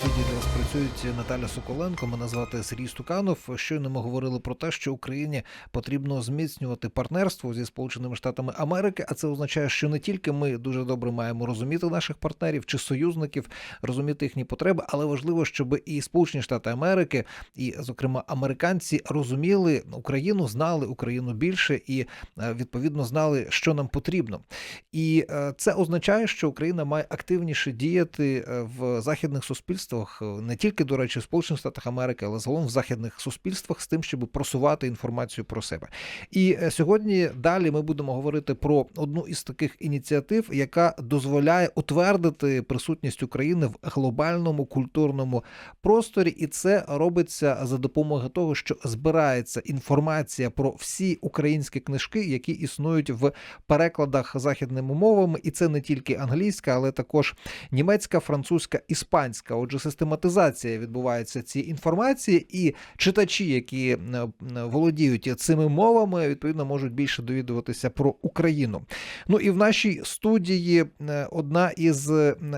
Вас працюють Наталя Соколенко. Мене звати Сергій Стуканов. Щойно ми говорили про те, що Україні потрібно зміцнювати партнерство зі Сполученими Штатами Америки. А це означає, що не тільки ми дуже добре маємо розуміти наших партнерів чи союзників, розуміти їхні потреби, але важливо, щоб і Сполучені Штати Америки, і, зокрема, американці розуміли Україну, знали Україну більше і е, відповідно знали, що нам потрібно. І е, це означає, що Україна має активніше діяти е, в західних суспільствах, не тільки, до речі, в Сполучених Штатах Америки, але загалом в західних суспільствах з тим, щоб просувати інформацію про себе. І е, сьогодні далі ми будемо говорити про одну із таких ініціатив, яка дозволяє утвердити присутність України в глобальному культурному просторі, і це робиться за допомогою того, що збирається інформація про всі українські книжки, які існують в перекладах західними мовами, і це не тільки англійська, але також німецька, французька, іспанська. Отже, систематизація відбувається цієї інформації, і читачі, які е, е, володіють цими мовами, відповідно можуть більше довідуватися про Україну. Ну і в нашій студії е, одна із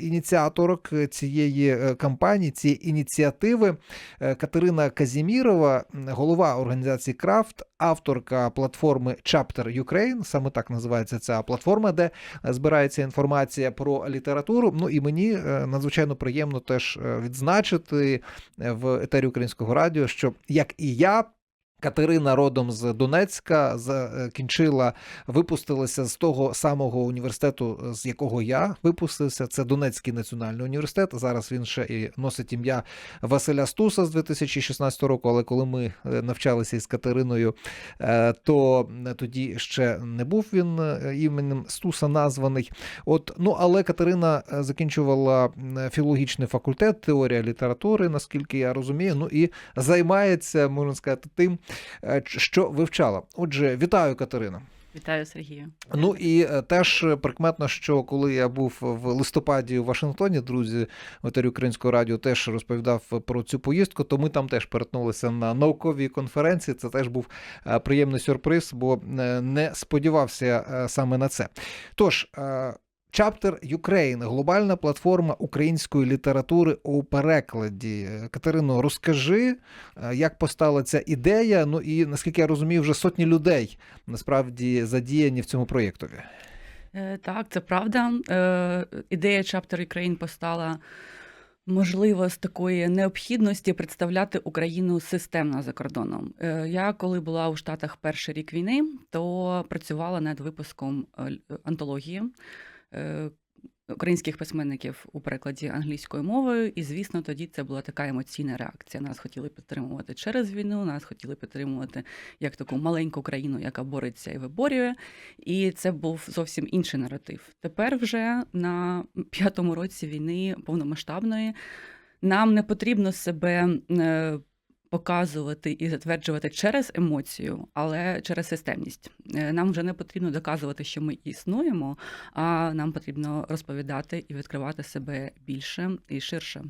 ініціаторок цієї кампанії, цієї ініціативи Катерина Казімірова, голова організації Крафт, авторка платформи Chapter Ukraine, саме так називається ця платформа, де збирається інформація про літературу. Ну і мені надзвичайно приємно теж відзначити е, в етері українського радіо, що як і я. Катерина родом з Донецька закінчила, випустилася з того самого університету, з якого я випустився. Це Донецький національний університет. Зараз він ще і носить ім'я Василя Стуса з 2016 року. Але коли ми е, навчалися із Катериною, е, то тоді ще не був він е, іменем Стуса названий. От ну але Катерина е, закінчувала філологічний факультет, теорія літератури, наскільки я розумію. Ну і займається, можна сказати, тим, е, що вивчала. Отже, вітаю, Катерина. Вітаю Сергію. Ну і е, теж прикметно, що коли я був в листопаді у Вашингтоні, друзі, в етері українського радіо теж розповідав про цю поїздку, то ми там теж перетнулися на науковій конференції. Це теж був е, приємний сюрприз, бо е, не сподівався е, саме на це. Тож. Chapter Ukraine – глобальна платформа української літератури у перекладі. Катерино, розкажи, е, як постала ця ідея. Ну і наскільки я розумію, вже сотні людей насправді задіяні в цьому проєктові. Е, Так, це правда. Е, Ідея Chapter Ukraine постала. Можливо, з такої необхідності представляти Україну системно за кордоном. Я коли була у Штатах перший рік війни, то працювала над випуском антології українських письменників у перекладі англійською мовою. І, звісно, тоді це була така емоційна реакція. Нас хотіли підтримувати через війну, нас хотіли підтримувати як таку маленьку країну, яка бореться і виборює. І це був зовсім інший наратив. Тепер вже на п'ятому році війни повномасштабної нам не потрібно себе е, показувати і затверджувати через емоцію, але через системність. Е, Нам вже не потрібно доказувати, що ми існуємо, а нам потрібно розповідати і відкривати себе більше і ширше.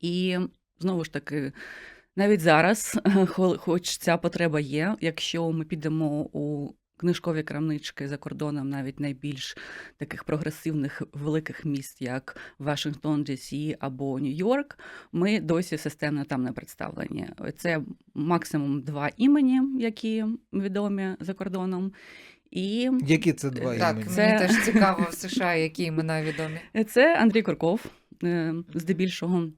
І знову ж таки. Навіть зараз, хоч ця потреба є, якщо ми підемо у книжкові крамнички за кордоном, навіть найбільш таких прогресивних великих міст, як Вашингтон, Дісі або Нью-Йорк, ми досі системно там не представлені. Це максимум два імені, які відомі за кордоном. І Які це два Так, імені? це- Мені теж цікаво в США, які імена відомі. Це Андрій Курков, е, здебільшого.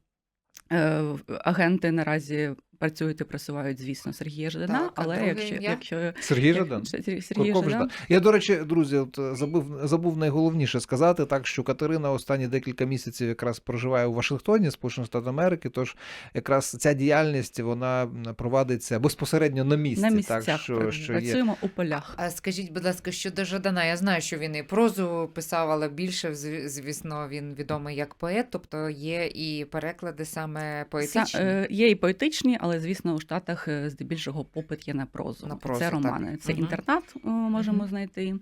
е, Агенти наразі працюють і просувають, звісно, Сергія Жадана, Так, але якщо, якщо Сергій як- Жадан? Сергій Курков Жадан. Жадан. Я, до речі, друзі, от е, забув, забув найголовніше сказати, так що Катерина останні декілька місяців якраз проживає у Вашингтоні, Сполучених Штатів Америки. Тож якраз ця діяльність вона провадиться безпосередньо на місці. на місцях так, що, що є. працюємо у полях. А скажіть, будь ласка, щодо Жадана, я знаю, що він і прозу писав, але більше, зв- звісно, він відомий як поет, тобто є і переклади саме поетичні. Са- е, Є і поетичні, але але звісно, у Штатах е, здебільшого попит є на прозу. На прозу, це так. романи. Це Мгм. інтернат е, можемо Мгм. знайти, Мгм.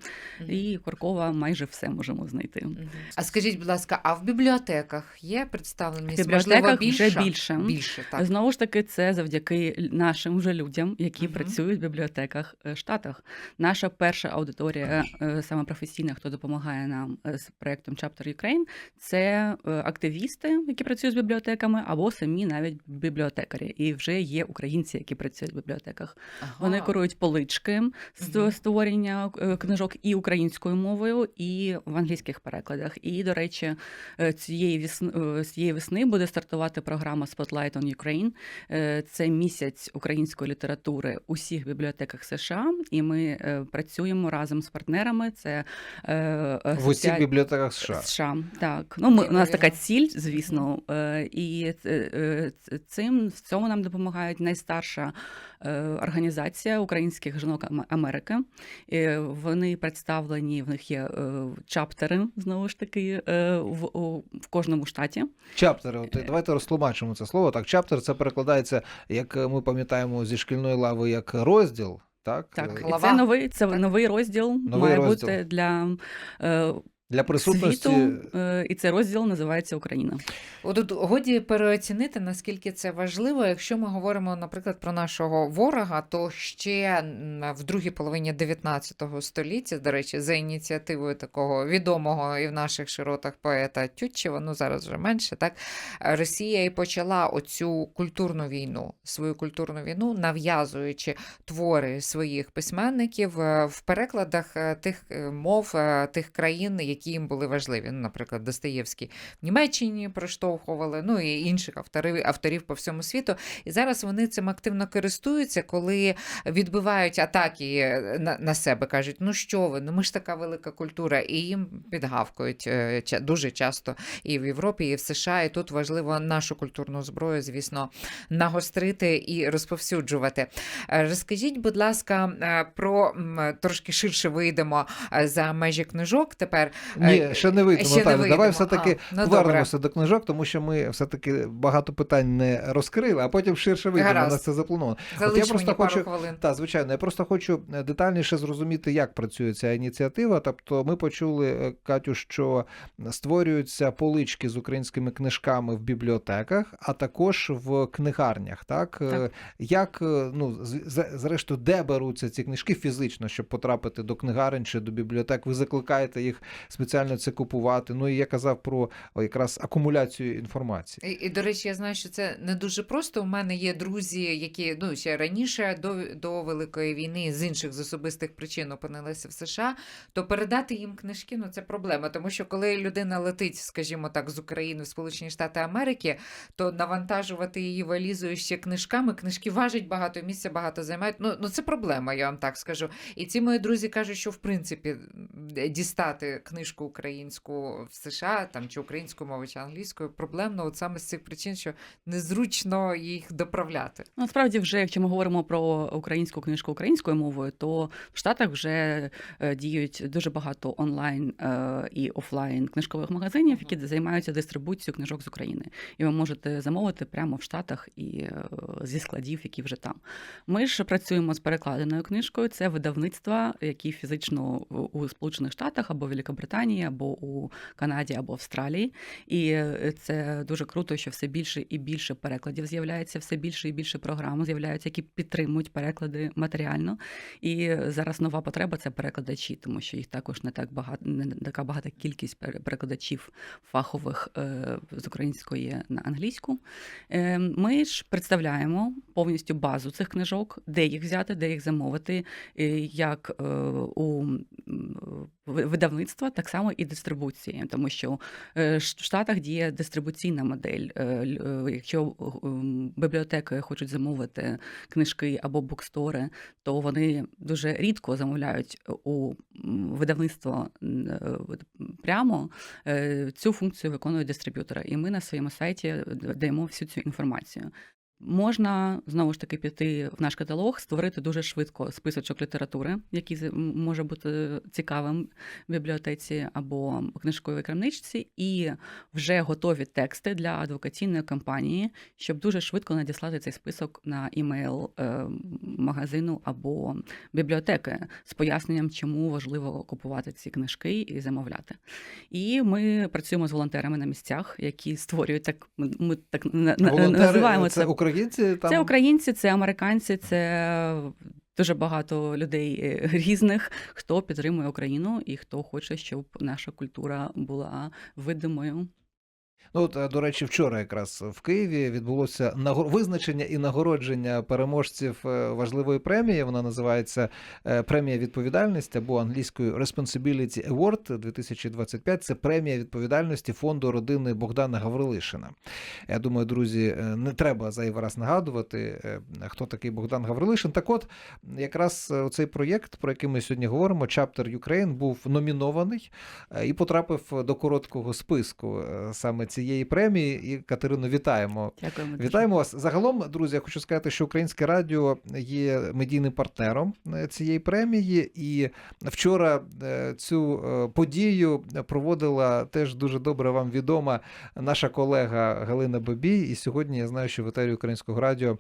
і Коркова майже все можемо знайти. Мгм. А скажіть, будь ласка, а в бібліотеках є представленість? В бібліотеках Можливо, більше? вже більше. Більше, так. Знову ж таки, це завдяки нашим вже людям, які Мгм. працюють в бібліотеках е, Штатах. Наша перша аудиторія, саме професійна, хто допомагає нам з проектом Chapter Ukraine, це активісти, які працюють з бібліотеками, або самі навіть бібліотекарі. І вже є українці, які працюють в бібліотеках. Ага. Вони керують полички з створення е, книжок і українською мовою, і в англійських перекладах. І, до речі, е, цієї весни, е, цієї весни буде стартувати програма Spotlight on Ukraine. Це місяць української літератури у всіх бібліотеках США, і ми працюємо разом з партнерами. Це В усіх бібліотеках США. США, так. Ну, ми, у нас така ціль, звісно, і цим в цьому нам допомагають найстарша е, організація українських жінок Ам- Америки. Вони представлені, в них є е, чаптери, знову ж таки, е, в, в кожному штаті. Чаптери, от давайте розтлумачимо це слово. Так, чаптер це перекладається, як ми пам'ятаємо зі шкільної лави, як розділ. Так, Так, і це новий, це Так. новий розділ Новий має розділ. бути для е, для присутності. світу, е, і цей розділ називається Україна. От годі переоцінити, наскільки це важливо. Якщо ми говоримо, наприклад, про нашого ворога, то ще в другій половині 19 століття, до речі, за ініціативою такого відомого і в наших широтах поета Тютчева, ну зараз вже менше, так Росія і почала оцю культурну війну, свою культурну війну, нав'язуючи твори своїх письменників е, в перекладах е, тих мов тих країн, які їм були важливі. Ну, наприклад, Достоєвський в Німеччині проштовхували, ну і інших авторів, авторів по всьому світу. І зараз вони цим активно користуються, коли відбивають атаки е, на, на себе, кажуть, ну що ви, ну ми ж така велика культура, і їм підгавкують е, дуже часто і в Європі, і в США. І тут важливо нашу культурну зброю, звісно, нагострити і розповсюджувати. Е, Розкажіть, будь ласка, про трошки ширше вийдемо за межі книжок. Тепер Ні, Е, ще не вийдемо, ще не вийдемо. Давай все-таки ну, повернемося до книжок, тому що ми все-таки багато питань не розкрили, а потім ширше вийдемо. У нас це заплановано. залиш просто мені пару хочу- хвилин. Так, звичайно, я просто хочу е, детальніше зрозуміти, як працює ця ініціатива. Тобто, ми почули, е, Катю, що створюються полички з українськими книжками в бібліотеках, а також в книгарнях. Так, Так. як ну зрештою, де беруться ці книжки фізично, щоб потрапити до книгарень чи до бібліотек? Ви закликаєте їх спеціально це купувати. Ну і я казав про якраз акумуляцію інформації. І, і, до речі, я знаю, що це не дуже просто. У мене є друзі, які ну ще раніше до, до Великої війни з інших з особистих причин опинилися в США. То передати їм книжки ну це проблема. Тому що коли людина летить, скажімо так, з України в Сполучені Штати Америки, то навантажувати її валізою ще книжками. Книжки важать багато місця, багато займають. Ну, ну це проблема, я вам так скажу. І ці мої друзі кажуть, що в принципі дістати книжку українську в США там чи українською мовою, чи англійською проблемно, от саме з цих причин, що незручно їх доправляти. Насправді, вже якщо ми говоримо про українську книжку українською мовою, то в Штатах вже е, діють дуже багато онлайн е, і офлайн книжкових магазинів, які займаються дистрибуцією книжок з України. І ви можете замовити прямо в Штатах і е, зі складів, які вже там. Ми ж працюємо з перекладеною книжкою. Це видавництва, які фізично у Сполучених Штатах або Великобританії, або у Канаді, або Австралії. І е, це дуже круто, що все більше і більше перекладів з'являється, все більше і більше програм з'являються, які підтримують переклади матеріально. І зараз нова потреба це перекладачі, тому що їх також не так багато, не така багата кількість перекладачів фахових е, з української на англійську. Е, Ми ж представляємо повністю базу цих книжок, де їх взяти, де їх замовити, як у видавництва, так само і дистрибуції, тому що е, в Штатах діє дистрибуційна модель. Е, е, Якщо бібліотеки хочуть замовити книжки або букстори, то вони дуже рідко замовляють у видавництво прямо. Цю функцію виконують дистриб'ютори. І ми на своєму сайті даємо всю цю інформацію. Можна знову ж таки піти в наш каталог, створити дуже швидко списочок літератури, який може бути цікавим в бібліотеці або книжковій крамничці, і вже готові тексти для адвокаційної кампанії, щоб дуже швидко надіслати цей список на імейл е, магазину або бібліотеки з поясненням, чому важливо купувати ці книжки і замовляти. І ми працюємо з волонтерами на місцях, які створюють так. Ми, так Волонтери називаємо це це. Українці там Це українці, це американці, це дуже багато людей е, різних, хто підтримує Україну і хто хоче, щоб наша культура була видимою. Ну, от, е, до речі, вчора якраз в Києві відбулося визначення і нагородження переможців е, важливої премії. Вона називається е, премія відповідальності або англійською Responsibility Award 2025. Це премія відповідальності фонду родини Богдана Гаврилишина. Я думаю, друзі, не треба зайвий раз нагадувати, хто такий Богдан Гаврилишин. Так от, якраз цей проєкт, про який ми сьогодні говоримо, Chapter Ukraine, був номінований і потрапив до короткого списку саме цієї премії. І Катерину, вітаємо. Дякуємо. Вітаємо вас. Загалом, друзі, я хочу сказати, що Українське радіо є медійним партнером е, цієї премії, і вчора е, цю е, подію проводила теж дуже добре вам відома наша колега Галина Бабій. І сьогодні я знаю, що в етері Українського радіо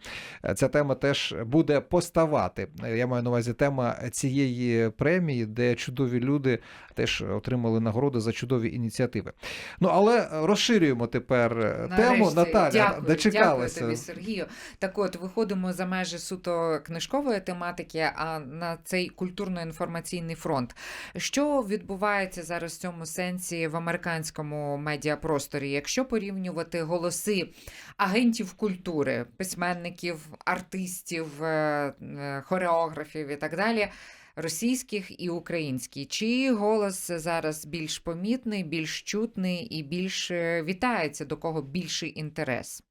ця тема теж буде поставати. Я маю на увазі тема цієї премії, де чудові люди теж отримали нагороди за чудові ініціативи. Ну але розширюємо тепер е, тему. Наталя дякую, дочекалася. Дякую тобі, Сергію. Так от, виходимо за межі суто книжкової тематики, а на цей культурно-інформаційний фронт. Що відбувається зараз в цьому сенсі в американському медіапросторі? Якщо порівнювати голоси агентів культури, письменників, артистів, е, е, хореографів і так далі. Російських і українських. Чий голос зараз більш помітний, більш чутний і більш е, вітається, до кого більший інтерес?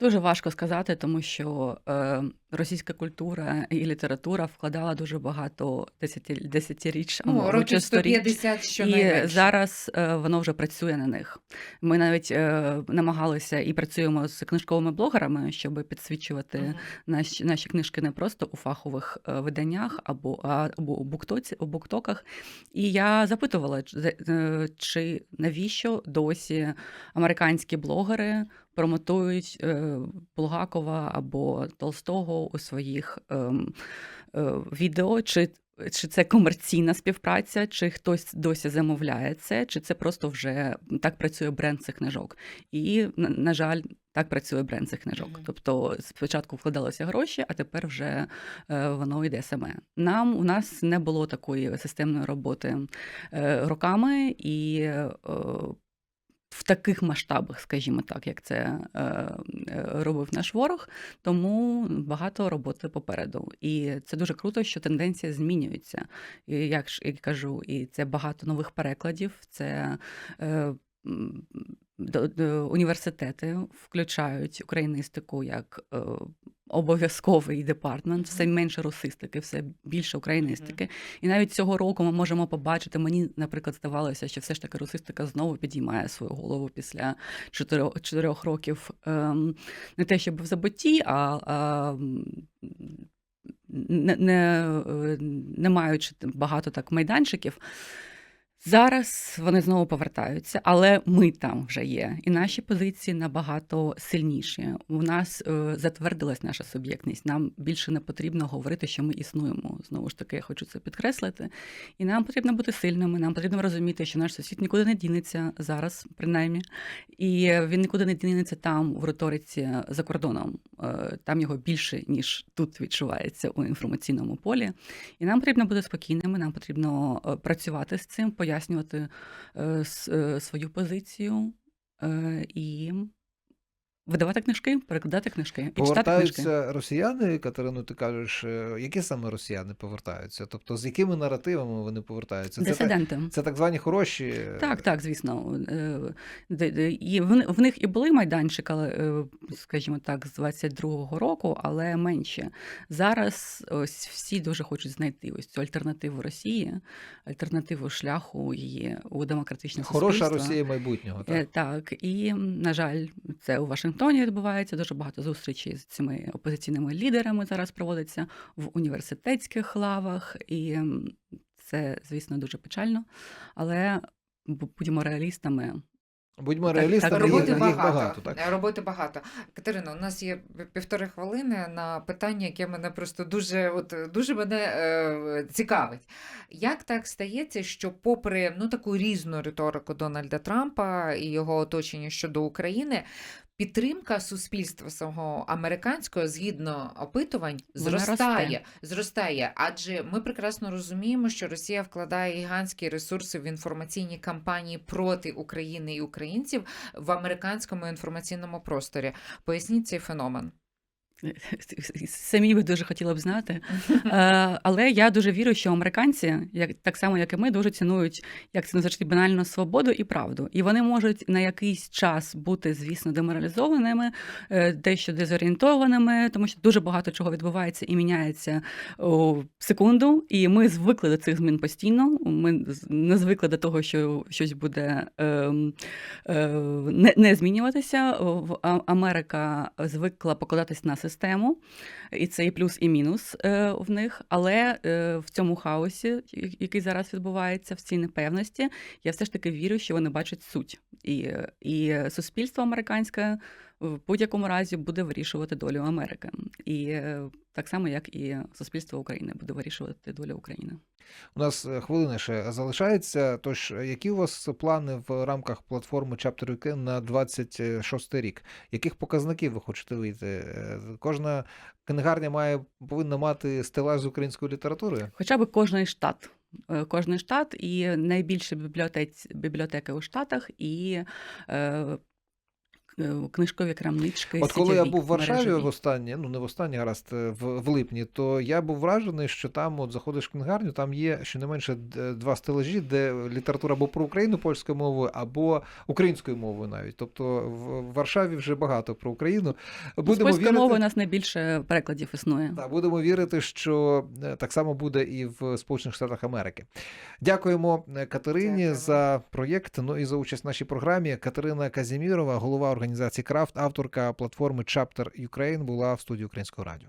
Дуже важко сказати, тому що е, російська культура і література вкладала дуже багато десяті, десятиріч Ну, або років чи сторіч. 150 І щонайменше. зараз е, воно вже працює на них. Ми навіть е, намагалися і працюємо з книжковими блогерами, щоб підсвічувати Мгм. наші, наші книжки не просто у фахових е, виданнях або, а, або у, буктоці, у буктоках. І я запитувала, чи- е, чи навіщо досі американські блогери промотують е, Булгакова або Толстого у своїх ем, е, відео, чи чи це комерційна співпраця, чи хтось досі замовляє це, чи це просто вже так працює бренд цих книжок. І, на, жаль, так працює бренд цих книжок. Мгм. Тобто спочатку вкладалося гроші, а тепер вже е, воно йде саме. Нам у нас не було такої системної роботи е, роками і. В таких масштабах, скажімо так, як це е, е, робив наш ворог, тому багато роботи попереду. І це дуже круто, що тенденція змінюється. І як ж і кажу, і це багато нових перекладів, це е, університети включають україністику як обов'язковий департмент, все менше русистики, все більше україністики. І навіть цього року ми можемо побачити. Мені, наприклад, здавалося, що все ж таки русистика знову підіймає свою голову після чотирьох, чотирьох років ем, не те, щоб в забутті, а, а не, не, е, не маючи багато так майданчиків. Зараз вони знову повертаються, але ми там вже є, і наші позиції набагато сильніші. У нас е, затвердилась наша суб'єктність. Нам більше не потрібно говорити, що ми існуємо. Знову ж таки, я хочу це підкреслити. І нам потрібно бути сильними. Нам потрібно розуміти, що наш сусід нікуди не дінеться зараз, принаймні, і він нікуди не дінеться там в риториці за кордоном. Е, Там його більше ніж тут відчувається у інформаційному полі. І нам потрібно бути спокійними. Нам потрібно е, працювати з цим, пояснювати е, е, свою позицію е, і видавати книжки, перекладати книжки і читати книжки. Росіяни, Катерину, ти кажеш, е, які саме росіяни повертаються? Тобто з якими наративами вони повертаються? Це, Дисиденти. це так звані хороші. е, Так, так, звісно. Е, І в, них і були майданчики, але, скажімо так, з 22-го року, але менше. Зараз ось всі дуже хочуть знайти ось цю альтернативу Росії, альтернативу шляху її у демократичне Хороша суспільство. Росія майбутнього. Так. Так, і на жаль, це у Вашингтоні Вашингтоні відбувається. Дуже багато зустрічей з цими опозиційними лідерами зараз проводиться в університетських лавах, і це, звісно, дуже печально. Але будьмо реалістами. Будьмо Так, реалістами, так, Роботи їх багато. багато. так. Е, Роботи багато. Катерино, у нас є півтори хвилини на питання, яке мене просто дуже, от, дуже мене е, цікавить. Як так стається, що попри ну, таку різну риторику Дональда Трампа і його оточення щодо України, підтримка суспільства свого американського згідно опитувань зростає. Зростає, адже ми прекрасно розуміємо, що Росія вкладає гігантські ресурси в інформаційні кампанії проти України і українців в американському інформаційному просторі. Поясніть цей феномен. Самі би дуже хотіла б знати. Е, Але я дуже вірю, що американці, як так само як і ми, дуже цінують, як це називають банально свободу і правду. І вони можуть на якийсь час бути, звісно, деморалізованими, е, дещо дезорієнтованими, тому що дуже багато чого відбувається і міняється у секунду. І ми звикли до цих змін постійно. Ми не звикли до того, що щось буде ем, е, не, не змінюватися. Америка звикла покладатись на систему, і це і плюс, і мінус е, в них. Але е, в цьому хаосі, який зараз відбувається, в цій непевності, я все ж таки вірю, що вони бачать суть. І, і суспільство американське в будь-якому разі буде вирішувати долю Америки. І е, так само, як і суспільство України буде вирішувати долю України. У нас е, хвилина ще залишається. Тож, е, які у вас плани в рамках платформи Chapter UK на 26 рік? Яких показників ви хочете вийти? Кожна книгарня має повинна мати стелаж з українською літературою? Хоча б кожний штат. Кожний штат і найбільше бібліотець, бібліотеки у Штатах, і е, книжкові крамнички. От коли я був в Варшаві в останнє, ну не в останнє, гаразд, е, в, в липні, то я був вражений, що там, от заходиш в книгарню, там є щонайменше д- два стелажі, де література або про Україну польською мовою, або українською мовою навіть. Тобто в в Варшаві вже багато про Україну. Ну, Будемо вірити, мови у нас найбільше перекладів існує. та, будемо вірити, що е, так само буде і в Сполучених Штатах Америки. Дякуємо е, Катерині Дякуємо. за проєкт. Ну і за участь в нашій програмі. Катерина Казімірова, голова організації Крафт, авторка платформи Chapter Ukraine, була в студії Українського радіо.